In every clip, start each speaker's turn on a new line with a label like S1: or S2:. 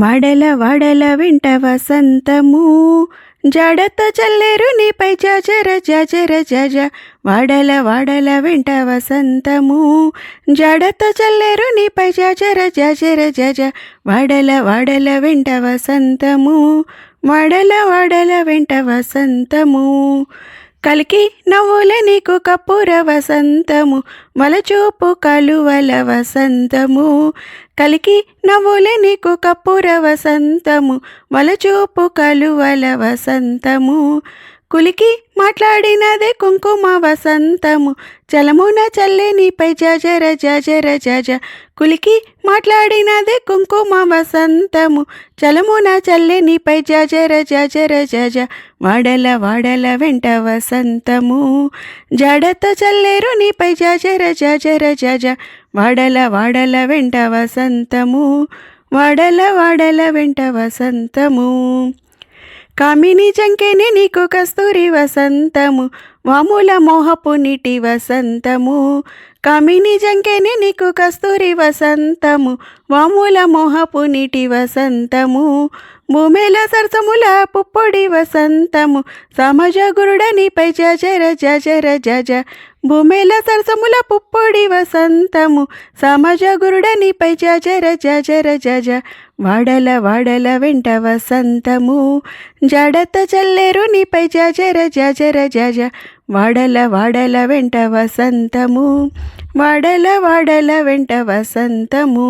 S1: వడల వడల వెంట వసంతము జడత చల్లెరు నీపై జజర జజర జజ. వడల వడల వెంట వసంతము జడత చల్లెరు నీపై జజర జజర జజ. వడల వడల వెంట వసంతము వడల వడల వెంట వసంతము కలికి నవ్వుల నీకు కప్పుర వసంతము మలచూపు కలువల వసంతము. కలికి నవ్వుల నీకు కప్పుర వసంతము మలచూపు కలువల వసంతము. కులికి మాట్లాడినదే కుంకుమ వసంతము. జలమున చల్లే నీపై జజర జజర జజ. కులికి మాట్లాడినదే కుంకుమ వసంతము. జలమున చల్లే నీపై జజర జజర జజ. వాడల వాడల వెంట వసంతము. జడతో చల్లేరు నీపై జజర జజర జజ. వాడల వాడల వెంట వసంతము. వాడల వాడల వెంట వసంతము. కామిని జంకెని నీకు కస్తూరి వసంతము వాముల మోహపు నీటి వసంతము. కామిని జంకెని నీకు కస్తూరి వసంతము వాముల మోహపు నీటి వసంతము. భూమేల సరసముల పుప్పొడి వసంతము సమజ గురుడ పై జజర జజర జజ భూమిల సరసముల పుప్పొడి వసంతము సమజ గురుడ నీపై జజర జజర జజ వాడల వాడల వెంట వసంతము. జడత చల్లేరు నీపై జజర జజర జజ వాడల వాడల వెంట వసంతము. వాడల వాడల వెంట వసంతము.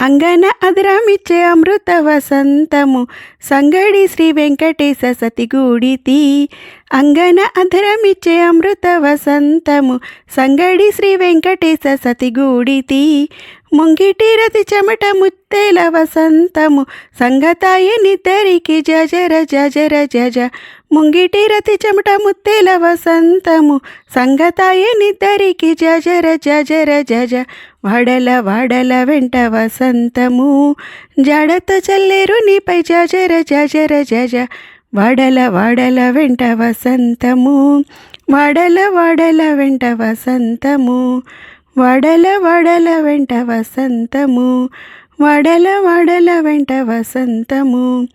S1: అంగన అదరామిచ్చే అమృత వసంతము. సంగడి శ్రీ వెంకటేశ సతిగూడితి అంగన అధరమిచ్చే అమృత వసంతము. సంగడి శ్రీ వెంకటేశ సతిగూడితి ముంగిటిరతి చెమట ముత్తేల వసంతము. సంగతాయి నిద్దరికి జజర జజర జజ ముంగిటిరతి చెమట ముత్తేల వసంతము. సంగతాయి నిద్దరికి జజర జజర జజ వడల వడల వెంట వసంతము. జడత చల్లేరు నీపై జజర జజర జజ వడల వడల వెంట వసంతము. వడల వడల వెంట వసంతము. వడల వడల వెంట వసంతము వడల వడల వెంట వసంతము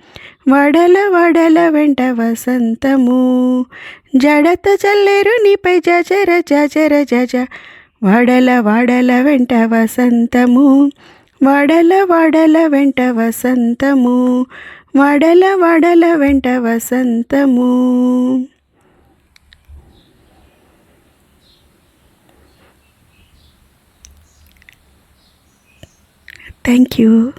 S1: వడల వడల వెంట వసంతము. జడత చల్లేరు నీపై జజర జజర జజ. వడల వడల వెంట వసంతము వడల వడల వెంట వసంతము వడల వడల వెంట వసంతము. Thank you.